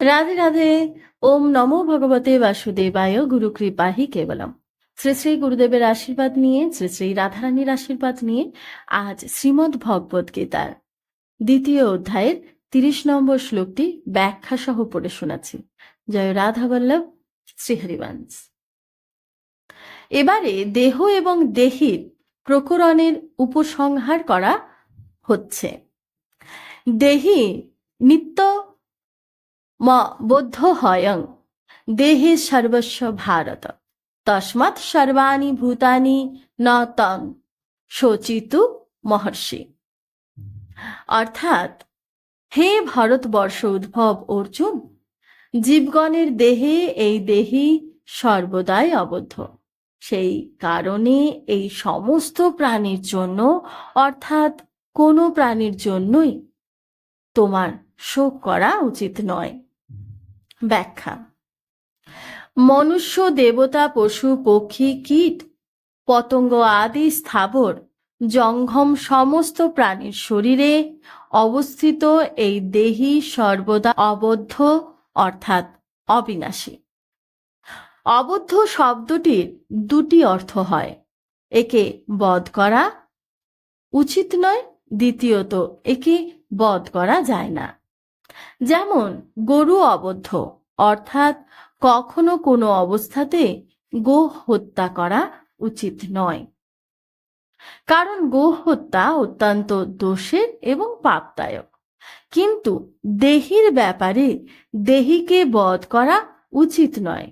রাধে রাধে। ওম নমো ভগবতে বাসুদেবায় গুরু কৃপাহি কেবলম। শ্রী শ্রী গুরুদেবের আশীর্বাদ নিয়ে, শ্রী শ্রী রাধারানীর আশীর্বাদ নিয়ে আজ শ্রীমদ্ ভগবত গীতার দ্বিতীয় অধ্যায়ের তিরিশ নম্বর শ্লোকটি ব্যাখ্যা সহ পড়ে শোনাচ্ছি। জয় রাধা বল্লভ শ্রীহরিবংশ। এবারে দেহ এবং দেহির প্রকরণের উপসংহার করা হচ্ছে। দেহি নিত্য ম বৌদ্ধ হয়ং দেহে সর্বস্ব ভারত। তস্মাৎ সর্বাণি ভূতানি ন তং। শোচিতু মহর্ষি। অর্থাৎ, হে ভারতবর্ষ উদ্ভব অর্জুন, জীবগণের দেহে এই দেহি সর্বদাই আবদ্ধ সেই কারণে এই সমস্ত প্রাণীর জন্য, অর্থাৎ কোনো প্রাণীর জন্যই তোমার শোক করা উচিত নয়। ব্যাখ্যা। মনুষ্য, দেবতা, পশু, পক্ষী, কীট, পতঙ্গ আদি, স্থাবর জঙ্গম সমস্ত প্রাণীর শরীরে অবস্থিত এই দেহি সর্বদা অবদ্ধ, অর্থাৎ অবিনাশী। অবদ্ধ শব্দটির দুটি অর্থ হয়। একে বধ করা উচিত নয়, দ্বিতীয়ত একে বধ করা যায় না। যেমন, গরু অবদ্ধ। অর্থাৎ কখনো কোনো অবস্থাতে গো হত্যা করা উচিত নয়। কারণ গো হত্যা অত্যন্ত দোষের এবং পাপদায়ক। কিন্তু দেহির ব্যাপারে দেহিকে বধ করা উচিত নয়।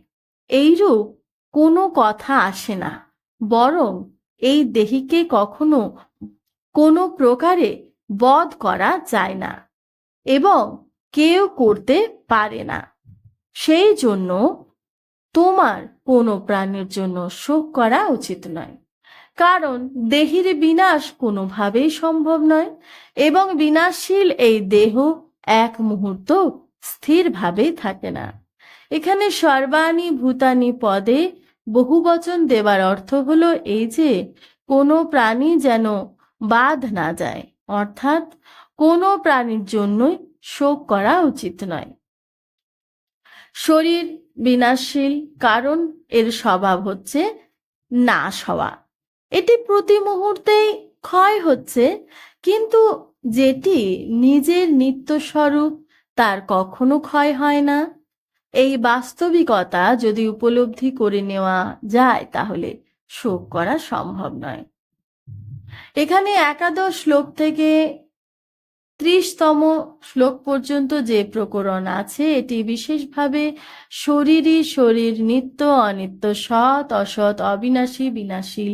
এইরূপ কোনো কথা আসে না। বরং এই দেহিকে কখনো কোনো প্রকারে বধ করা যায় না এবং কেউ করতে পারে না। সেই জন্য তোমার কোনো প্রাণীর জন্য শোক করা উচিত নয়। কারণ দেহের বিনাশ কোনোভাবেই সম্ভব নয় এবং বিনাশশীল এই দেহ এক মুহূর্ত স্থিরভাবে থাকে না। এখানে সর্বাণী ভূতানি পদে বহুবচন দেবার অর্থ হলো এই যে, কোনো প্রাণী যেন বাদ না যায়, অর্থাৎ কোনো প্রাণীর জন্যই শোক করা উচিত নয়। শরীর বিনাশশীল কারণ এর স্বভাব হচ্ছে নাশ হওয়া। এটি প্রতি মুহূর্তেই ক্ষয় হচ্ছে, কিন্তু যেটি নিজের নিত্যস্বরূপ তার কখনো ক্ষয় হয় না। এই বাস্তবিকতা যদি উপলব্ধি করে নেওয়া যায়, তাহলে শোক করা সম্ভব নয়। এখানে একাদশ শ্লোক থেকে ত্রিশতম শ্লোক পর্যন্ত যে প্রকরণ আছে, এটি বিশেষভাবে শরীরই শরীর, নিত্য অনিত্য, সৎ, অসৎ, অবিনাশী বিনাশী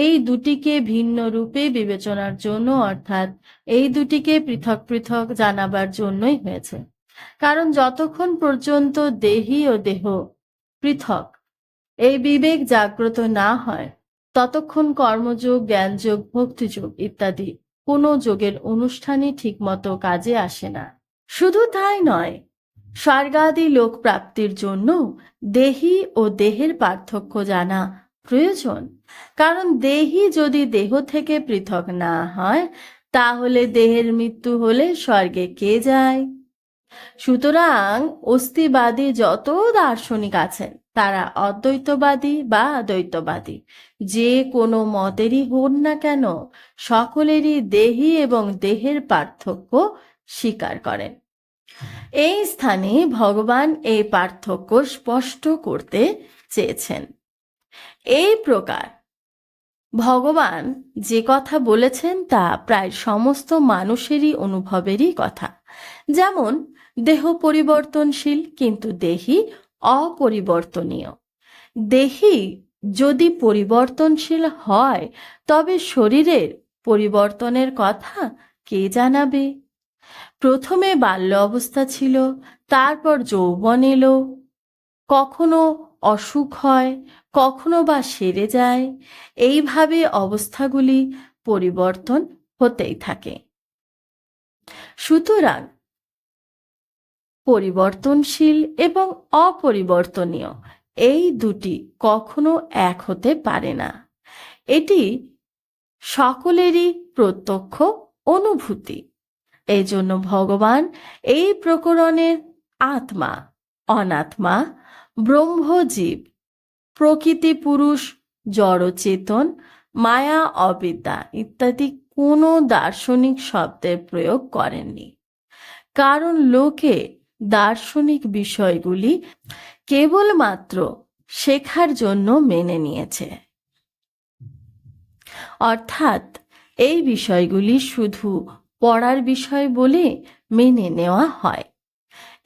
এই দুটিকে ভিন্ন রূপে বিবেচনার জন্য, অর্থাৎ এই দুটিকে পৃথক পৃথক জানাবার জন্যই হয়েছে। কারণ যতক্ষণ পর্যন্ত দেহি ও দেহ পৃথক, এই বিবেক জাগ্রত না হয়, ততক্ষণ কর্মযোগ, জ্ঞানযোগ, ভক্তিযোগ ইত্যাদি কোনো যোগের অনুষ্ঠানই ঠিকমতো কাজে আসে না। শুধু তাই নয়, স্বর্গাদি লোক প্রাপ্তির জন্য দেহি ও দেহের পার্থক্য জানা প্রয়োজন। কারণ দেহি যদি দেহ থেকে পৃথক না হয়, তাহলে দেহের মৃত্যু হলে স্বর্গে কে যায়? সুতরাং অস্তিবাদী যত দার্শনিক আছেন তারা অদ্বৈতবাদী বা দ্বৈতবাদী যে কোনো মতেরই হন না কেন, সকলেরই দেহি এবং দেহের পার্থক্য স্বীকার করেন। এই স্থানে ভগবান এই পার্থক্য স্পষ্ট করতে চেয়েছেন। এই প্রকার ভগবান যে কথা বলেছেন তা প্রায় সমস্ত মানুষেরই অনুভবেরই কথা। যেমন, দেহ পরিবর্তনশীল কিন্তু দেহি অপরিবর্তনীয়। দেহি যদি পরিবর্তনশীল হয়, তবে শরীরের পরিবর্তনের কথা কে জানাবে? প্রথমে বাল্য অবস্থা ছিল, তারপর যৌবন এলো। কখনো অসুখ হয়, কখনো বা সেরে যায়, এইভাবে অবস্থাগুলি পরিবর্তন হতেই থাকে। সুতরাং পরিবর্তনশীল এবং অপরিবর্তনীয়। এই দুটি কখনো এক হতে পারে না। এটি সকলেরই প্রত্যক্ষ অনুভূতি। এই জন্য ভগবান এই প্রকরণের আত্মা, অনাত্মা, ব্রহ্মজীব প্রকৃতি পুরুষ জড়চেতন, মায়া অবিদ্যা ইত্যাদি কোনো দার্শনিক শব্দের প্রয়োগ করেননি। কারণ লোকে দার্শনিক বিষয়গুলি কেবলমাত্র শেখার জন্য মেনে নিয়েছে। অর্থাৎ এই বিষয়গুলি শুধু পড়ার বিষয় বলে মেনে নেওয়া হয়।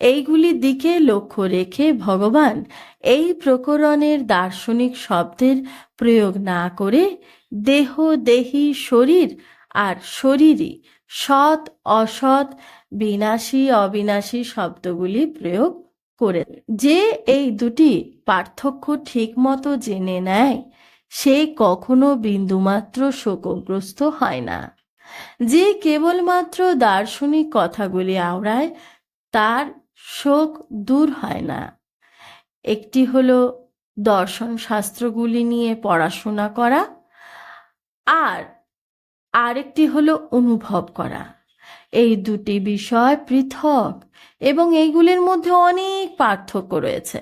এইগুলির দিকে লক্ষ্য রেখে ভগবান এই প্রকরণের দার্শনিক শব্দের প্রয়োগ না করে দেহ, দেহি, শরীর আর শরীরই সৎ, অসৎ, বিনাশী, অবিনাশী শব্দগুলি প্রয়োগ করে। যে এই দুটি পার্থক্য ঠিকমতো জেনে নেয়, সে কখনো বিন্দুমাত্র শোকগ্রস্ত হয় না। যে কেবলমাত্র দার্শনিক কথাগুলি আওড়ায়, তার শোক দূর হয় না। একটি হলো দর্শন শাস্ত্রগুলি নিয়ে পড়াশোনা করা, আর আরেকটি হলো অনুভব করা। এই দুটি বিষয় পৃথক এবং এইগুলির মধ্যে অনেক পার্থক্য রয়েছে।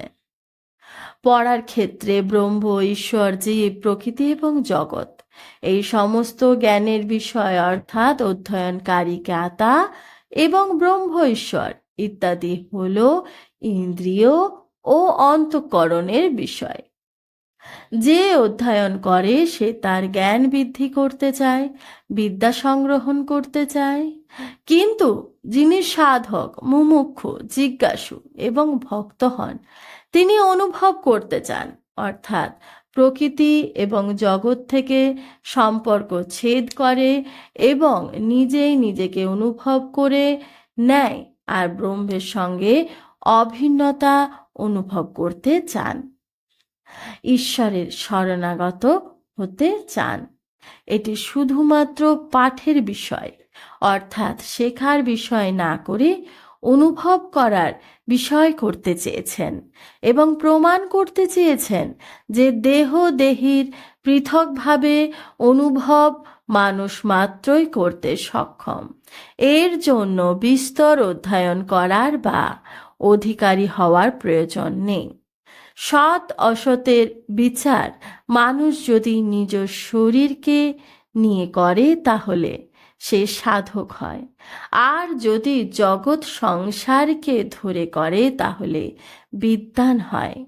পড়ার ক্ষেত্রে ব্রহ্ম, ঈশ্বর, জীব, প্রকৃতি এবং জগৎ, এই সমস্ত জ্ঞানের বিষয় অর্থাৎ অধ্যয়নকারী জ্ঞাতা এবং ব্রহ্ম, ঈশ্বর ইত্যাদি হল ইন্দ্রিয় ও অন্তঃকরণের বিষয়। যে অধ্যয়ন করে, সে তার জ্ঞান বৃদ্ধি করতে চায়, বিদ্যা সংগ্রহণ করতে চায়। কিন্তু যিনি সাধক মুমুক্ষু জিজ্ঞাসু এবং ভক্ত হন, তিনি অনুভব করতে চান, অর্থাৎ প্রকৃতি এবং জগৎ থেকে সম্পর্ক ছেদ করে এবং নিজেই নিজেকে অনুভব করে নেয় আর ব্রহ্মের সঙ্গে অভিন্নতা অনুভব করতে চান। ঈশ্বরের শরণাগত হতে চান। এটি শুধুমাত্র পাঠের বিষয়, অর্থাৎ শেখার বিষয় না করে অনুভব করার বিষয় করতে চেয়েছেন এবং প্রমাণ করতে চেয়েছেন যে দেহ দেহির পৃথকভাবে অনুভব মানুষ মাত্রই করতে সক্ষম। এর জন্য বিস্তর অধ্যয়ন করার বা অধিকারী হওয়ার প্রয়োজন নেই। সৎ অসতের বিচার। মানুষ যদি নিজ শরীরকে নিয়ে করে, তাহলে সে সাধক হয়। আর যদি জগৎ সংসারকে ধরে করে, তাহলে বিদ্বান হয়।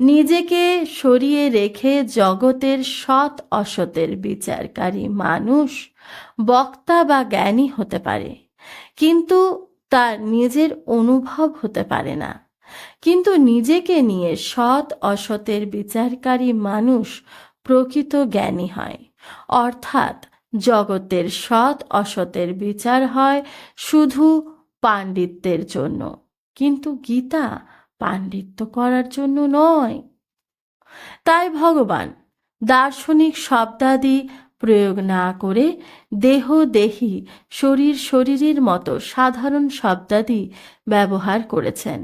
নিজেকে সরিয়ে রেখে জগতের সৎ অসতের বিচারকারী মানুষ বক্তা বা জ্ঞানী হতে পারে। কিন্তু তার নিজের অনুভব হতে পারে না। কিন্তু নিজেকে নিয়ে সৎ অসতের বিচারকারী মানুষ প্রকৃত জ্ঞানী হয়। অর্থাৎ জগতের সৎ অসতের বিচার হয় শুধু পাণ্ডিত্যের জন্য। কিন্তু গীতা পাণ্ডিত্য করার জন্য নয়। তাই ভগবান দার্শনিক শব্দাদি প্রয়োগ না করে দেহ দেহি, শরীর শরীরের মতো সাধারণ শব্দাদি ব্যবহার করেছেন।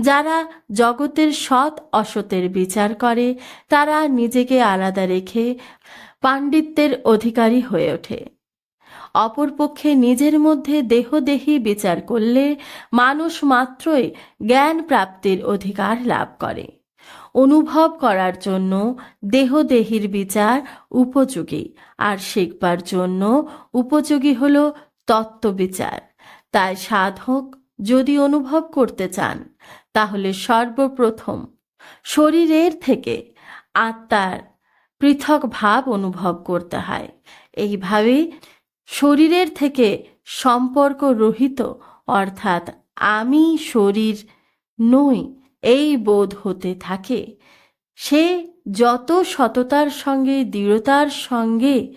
যারা জগতের সৎ অসতের বিচার করে, তারা নিজেকে আলাদা রেখে পাণ্ডিত্যের অধিকারী হয়ে ওঠে। অপরপক্ষে নিজের মধ্যে দেহদেহী বিচার করলে মানুষ মাত্রই জ্ঞান প্রাপ্তির অধিকার লাভ করে। অনুভব করার জন্য দেহদেহীর বিচার উপযোগী। আর শিখবার জন্য উপযোগী হল তত্ত্ববিচার তাই সাধক যদি অনুভব করতে চান, তাহলে সর্বপ্রথম শরীরের থেকে আত্মার পৃথক ভাব অনুভব করতে হয়। এইভাবে শরীরের থেকে সম্পর্ক রহিত অর্থাৎ আমি শরীর নই এই বোধ হতে থাকে। সে যত সততার সঙ্গে, দৃঢ়তার সঙ্গে,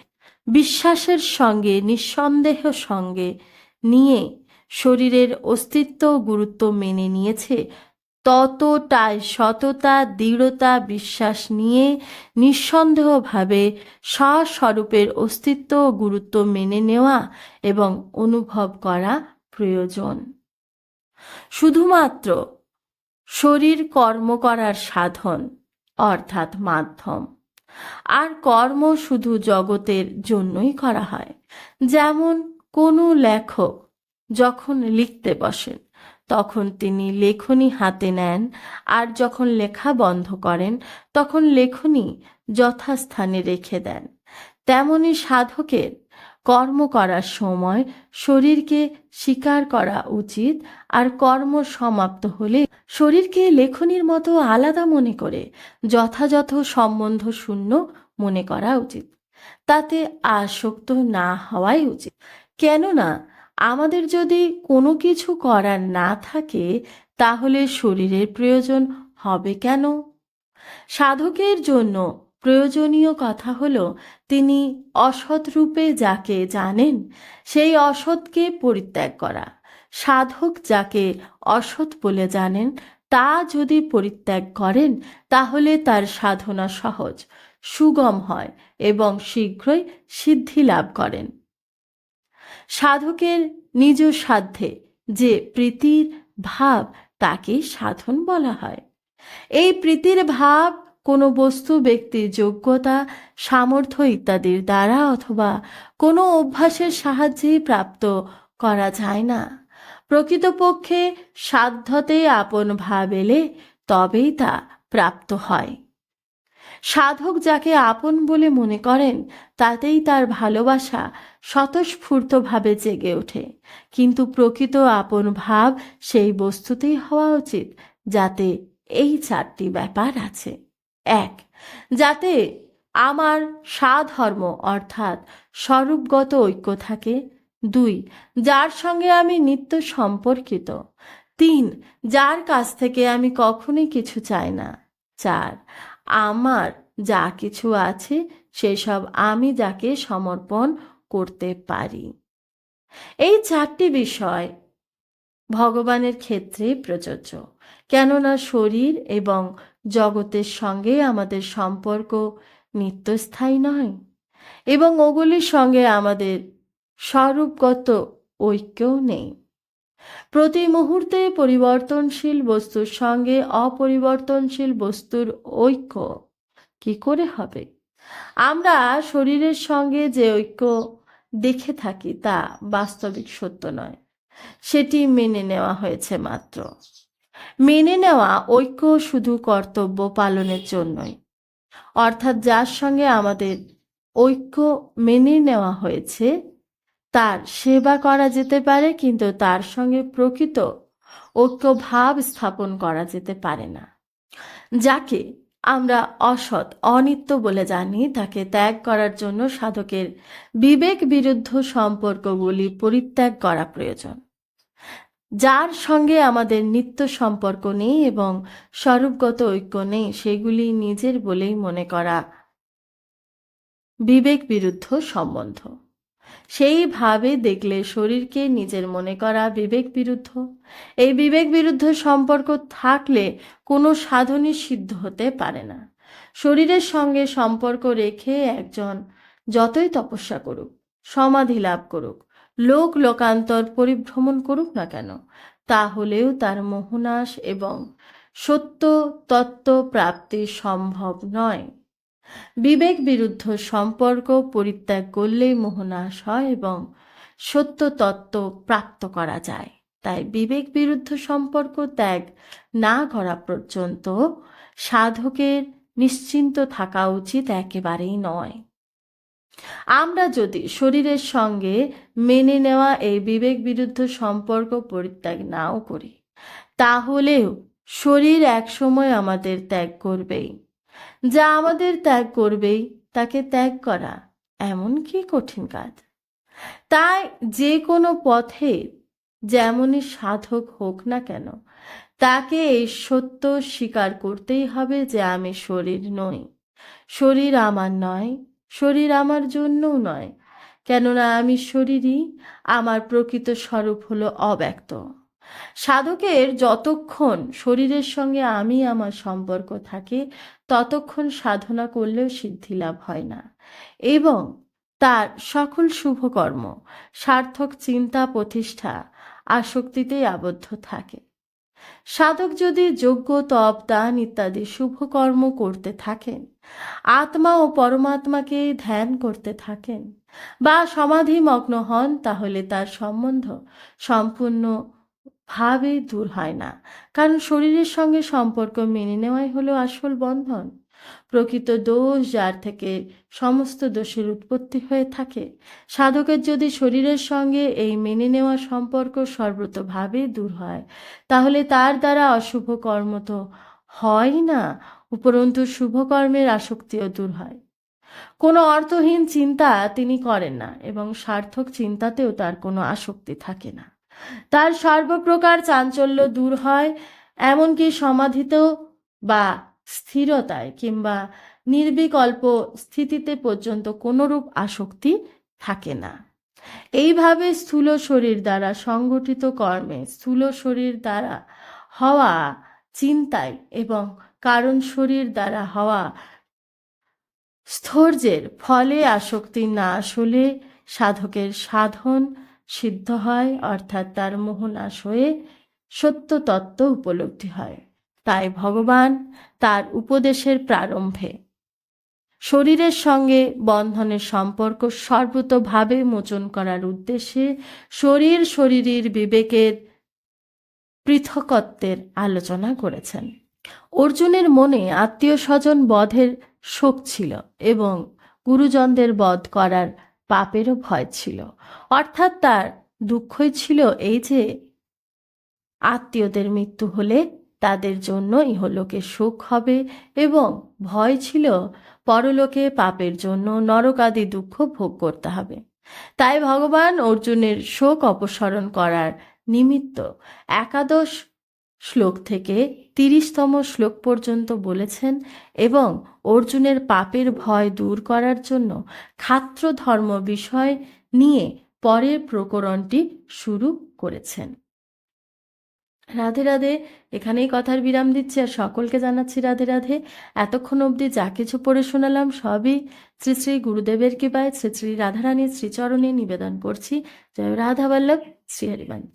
বিশ্বাসের সঙ্গে, নিঃসন্দেহ সঙ্গে নিয়ে শরীরের অস্তিত্ব, গুরুত্ব মেনে নিয়েছে, ততটাই সততা, দৃঢ়তা, বিশ্বাস নিয়ে নিঃসন্দেহভাবে স্বস্বরূপের অস্তিত্ব, গুরুত্ব মেনে নেওয়া এবং অনুভব করা প্রয়োজন। শুধুমাত্র শরীর কর্ম করার সাধন, অর্থাৎ মাধ্যম। আর কর্ম শুধু জগতের জন্যই করা হয়। যেমন কোনো লেখক যখন লিখতে বসেন, তখন তিনি লেখনী হাতে নেন আর যখন লেখা বন্ধ করেন, তখন লেখনী যথাস্থানে রেখে দেন। তেমনি সাধকের কর্ম করার সময় শরীরকে স্বীকার করা উচিত আর কর্ম সমাপ্ত হলে শরীরকে লেখনীর মতো আলাদা মনে করে, যথাযথ সম্বন্ধ শূন্য মনে করা উচিত। তাতে আসক্ত না হওয়াই উচিত। কেননা, আমাদের যদি কোনো কিছু করার না থাকে, তাহলে শরীরের প্রয়োজন হবে কেন? সাধকের জন্য প্রয়োজনীয় কথা হলো, তিনি অসৎ রূপে যাকে জানেন, সেই অসৎকে পরিত্যাগ করা। সাধক যাকে অসৎ বলে জানেন, তা যদি পরিত্যাগ করেন, তাহলে তার সাধনা সহজ, সুগম হয় এবং শীঘ্রই সিদ্ধি লাভ করেন। সাধকের নিজ সাধ্যে যে প্রীতির ভাব, তাকে সাধন বলা হয়। এই প্রীতির ভাব কোনো বস্তু, ব্যক্তির যোগ্যতা, সামর্থ্য ইত্যাদির দ্বারা অথবা কোনো অভ্যাসের সাহায্যেই প্রাপ্ত করা যায় না। প্রকৃতপক্ষে সাধ্যতে আপন ভাব এলে তবেই তা প্রাপ্ত হয়। সাধক যাকে আপন বলে মনে করেন, তাতেই তার ভালোবাসা স্বতঃস্ফূর্তভাবে জেগে ওঠে। কিন্তু প্রকৃত আপন ভাব সেই বস্তুতেই হওয়া উচিত, যাতে এই চারটি ব্যাপার আছে। এক, যাতে আমার সাধর্ম অর্থাৎ স্বরূপগত ঐক্য থাকে। দুই, যার সঙ্গে আমি নিত্য সম্পর্কিত। তিন, যার কাছ থেকে আমি কখনোই কিছু চাই না। চার, আমার যা কিছু আছে সেসব আমি যাকে সমর্পণ করতে পারি। এই চারটি বিষয় ভগবানের ক্ষেত্রে প্রযোজ্য। কেননা শরীর এবং জগতের সঙ্গে আমাদের সম্পর্ক নিত্যস্থায়ী নয়, এবং ওগুলির সঙ্গে আমাদের স্বরূপগত ঐক্যও নেই। প্রতি মুহূর্তে পরিবর্তনশীল বস্তুর সঙ্গে অপরিবর্তনশীল বস্তুর ঐক্য কি করে হবে? আমরা শরীরের সঙ্গে যে ঐক্য দেখে থাকি তা বাস্তবিক সত্য নয়, সেটি মেনে নেওয়া হয়েছে মাত্র। মেনে নেওয়া ঐক্য শুধু কর্তব্য পালনের জন্যই। অর্থাৎ যার সঙ্গে আমাদের ঐক্য মেনে নেওয়া হয়েছে, তার সেবা করা যেতে পারে, কিন্তু তার সঙ্গে প্রকৃত ঐক্য ভাব স্থাপন করা যেতে পারে না। যাকে আমরা অসৎ, অনিত্য বলে জানি, তাকে ত্যাগ করার জন্য সাধকের বিবেক বিরুদ্ধ সম্পর্কগুলি পরিত্যাগ করা প্রয়োজন। যার সঙ্গে আমাদের নিত্য সম্পর্ক নেই এবং স্বরূপগত ঐক্য নেই, সেগুলি নিজের বলেই মনে করা। বিবেক বিরুদ্ধ সম্বন্ধ। সেইভাবে দেখলে শরীরকে নিজের মনে করা বিবেক বিরুদ্ধ। এই বিবেক বিরুদ্ধ সম্পর্ক থাকলে কোনো সাধনই সিদ্ধ হতে পারে না। শরীরের সঙ্গে সম্পর্ক রেখে একজন যতই তপস্যা করুক, সমাধি লাভ করুক লোক লোকান্তর পরিভ্রমণ করুক না কেন, তাহলেও তার মোহনাশ এবং সত্য তত্ত্ব প্রাপ্তি সম্ভব নয়। বিবেক বিরুদ্ধ সম্পর্ক পরিত্যাগ করলেই মোহনাশ হয় এবং সত্য তত্ত্ব প্রাপ্ত করা যায়। তাই বিবেক বিরুদ্ধ সম্পর্ক ত্যাগ না করা পর্যন্ত সাধকের নিশ্চিন্ত থাকা উচিত একেবারেই নয়। আমরা যদি শরীরের সঙ্গে মেনে নেওয়া এই বিবেক বিরুদ্ধ সম্পর্ক পরিত্যাগ নাও করি, তাহলেও শরীর একসময় আমাদের ত্যাগ করবেই। যা আমাদের ত্যাগ করবেই, তাকে ত্যাগ করা এমন কি কঠিন কাজ। তাই যে কোনো পথে যেমনই সাধক হোক না কেন, তাকে এই সত্য স্বীকার করতেই হবে যে আমি শরীর নই। শরীর আমার নয় শরীর আমার জন্যও নয়, কেননা আমি শরীরই আমার প্রকৃত স্বরূপ হলো অব্যক্ত। সাধকের যতক্ষণ শরীরের সঙ্গে আমি আমার সম্পর্ক থাকে, ততক্ষণ সাধনা করলেও সিদ্ধি লাভ হয় না। এবং তার সকল শুভকর্ম, সার্থক চিন্তা, প্রতিষ্ঠা, আসক্তিতেই আবদ্ধ থাকে। সাধক যদি যোগ্য, তপ, দান ইত্যাদি শুভকর্ম করতে থাকেন আত্মা ও পরমাত্মাকে ধ্যান করতে থাকেন। বা সমাধিমগ্ন হন, তাহলে তার সম্বন্ধ সম্পূর্ণ ভাবেই দূর হয় না। কারণ শরীরের সঙ্গে সম্পর্ক মেনে নেওয়াই হলো আসল বন্ধন। প্রকৃত দোষ যার থেকে সমস্ত দোষের উৎপত্তি হয়ে থাকে। সাধকের যদি শরীরের সঙ্গে এই মেনে নেওয়া সম্পর্ক সর্বতভাবে দূর হয়, তাহলে তার দ্বারা অশুভ কর্ম তো হয় না। উপরন্তু শুভকর্মের আসক্তিও দূর হয়। কোনো অর্থহীন চিন্তা তিনি করেন না এবং সার্থক চিন্তাতেও তার কোনো আসক্তি থাকে না। তার সর্বপ্রকার চাঞ্চল্য দূর হয়, এমনকি সমাধিতেও বা স্থিরতায় কিংবা নির্বিকল্প স্থিতিতে পর্যন্ত কোনোরূপ আসক্তি থাকে না। এইভাবে স্থূল শরীর দ্বারা সংগঠিত কর্মে স্থূল শরীর দ্বারা হওয়া চিন্তায় এবং কারণ শরীর দ্বারা হওয়া স্থৈর্যের ফলে আসক্তি নাশ হলে সাধকের সাধন সিদ্ধ হয়, অর্থাৎ তার মোহনাশ হয়ে সত্য তত্ত্ব উপলব্ধি হয়। তাই ভগবান তার উপদেশের প্রারম্ভে শরীরের সঙ্গে বন্ধনের সম্পর্ক সর্বতভাবে মোচন করার উদ্দেশ্যে শরীর শরীরের বিবেকের পৃথকত্বের আলোচনা করেছেন। অর্জুনের মনে আত্মীয় স্বজন বধের শোক ছিল এবং গুরুজনদের বধ করার পাপেরও ভয় ছিল। অর্থাৎ তার দুঃখই ছিল এই যে, আত্মীয়দের মৃত্যু হলে তাদের জন্য ইহলোকে শোক হবে এবং ভয় ছিল পরলোকে পাপের জন্য নরকাদি দুঃখ ভোগ করতে হবে। তাই ভগবান অর্জুনের শোক অপসরণ করার নিমিত্ত একাদশ শ্লোক থেকে তিরিশতম শ্লোক পর্যন্ত বলেছেন, এবং অর্জুনের পাপের ভয় দূর করার জন্য খাত্র ধর্ম বিষয় নিয়ে পরের প্রকরণটি শুরু করেছেন। রাধে রাধে, এখানেই কথার বিরাম দিচ্ছি, আর সকলকে জানাচ্ছি রাধে রাধে। এতক্ষণ অবধি যা কিছু পড়ে শোনালাম সবই শ্রী শ্রী গুরুদেবের কৃপায়, শ্রী শ্রী রাধারানীর শ্রীচরণে নিবেদন করছি। জয় রাধা বল্লভ, শ্রী হরিবংশ।